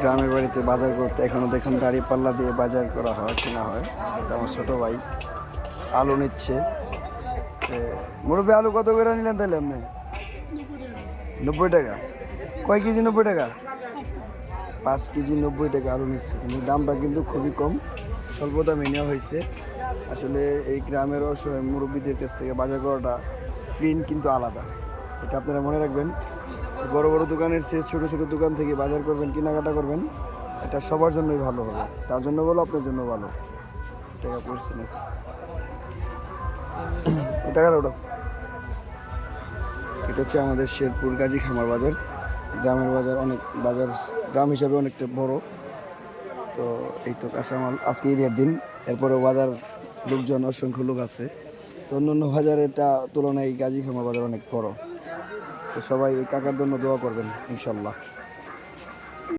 গ্রামের বাড়িতে বাজার করতে এখনও দেখুন দাঁড়িয়ে পাল্লা দিয়ে বাজার করা হয়, কেনা হয়। আমার ছোটো ভাই আলু নিচ্ছে। মুরব্বী আলু কত করে নিলেন তাহলে আপনি? নব্বই টাকা। কয় কেজি নব্বই টাকা? পাঁচ কেজি নব্বই টাকা আলু নিচ্ছে। কিন্তু দামটা কিন্তু খুবই কম, স্বল্প দামে নেওয়া হয়েছে। আসলে এই গ্রামের অসহায় মুরব্বীদের কাছ থেকে বাজার করাটা প্রিন্ট কিন্তু আলাদা। এটা আপনারা মনে রাখবেন। বড় বড় দোকানের চেয়ে ছোট ছোট দোকান থেকে বাজার করবেন, কেনাকাটা করবেন, এটা সবার জন্যই ভালো হবে। তার জন্য বলো, আপনার জন্য ভালো। টাকা পড়ছে না এই টাকাটা ওটা এটা হচ্ছে আমাদের শেরপুর গাজী খামার বাজার। গ্রামের বাজার অনেক, বাজার গ্রাম হিসাবে অনেকটা বড়। তো এই তো কাঁচামাল, আজকে ঈদের দিন। এরপরেও বাজার লোকজন অসংখ্য লোক আছে। তো অন্য অন্য বাজারের তুলনায় গাজী খামার বাজার অনেক বড়। তো সবাই এই কাকার জন্য দোয়া করবেন ইনশাল্লাহ।